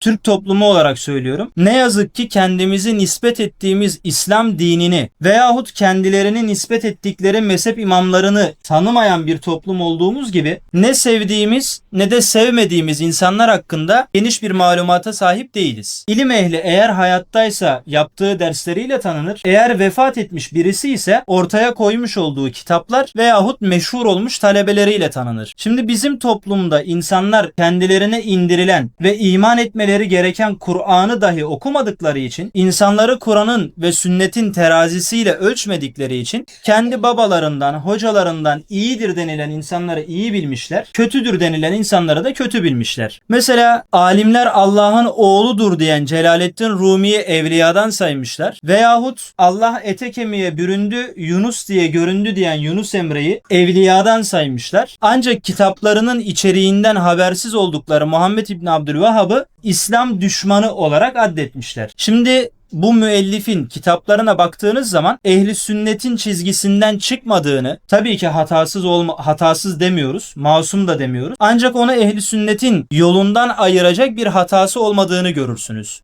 Türk toplumu olarak söylüyorum. Ne yazık ki kendimizi nispet ettiğimiz İslam dinini veyahut kendilerini nispet ettikleri mezhep imamlarını tanımayan bir toplum olduğumuz gibi ne sevdiğimiz ne de sevmediğimiz insanlar hakkında geniş bir malumata sahip değiliz. İlim ehli eğer hayattaysa yaptığı dersleriyle tanınır. Eğer vefat etmiş birisi ise ortaya koymuş olduğu kitaplar veyahut meşhur olmuş talebeleriyle tanınır. Şimdi bizim toplumda insanlar kendilerine indirilen ve iman etmeleri gereken Kur'an'ı dahi okumadıkları için insanları Kur'an'ın ve sünnetin terazisiyle ölçmedikleri için kendi babalarından, hocalarından iyidir denilen insanları iyi bilmişler, kötüdür denilen insanları da kötü bilmişler. Mesela alimler Allah'ın oğludur diyen Celaleddin Rumi'yi evliyadan saymışlar. Veyahut Allah ete kemiğe büründü, Yunus diye göründü diyen Yunus Emre'yi evliyadan saymışlar. Ancak kitaplarının içeriğinden habersiz oldukları Muhammed İbni Abdülvahhab'ı İslam düşmanı olarak addetmişler. Şimdi bu müellifin kitaplarına baktığınız zaman ehli sünnetin çizgisinden çıkmadığını tabii ki hatasız olma hatasız demiyoruz, masum da demiyoruz. Ancak onu ehli sünnetin yolundan ayıracak bir hatası olmadığını görürsünüz.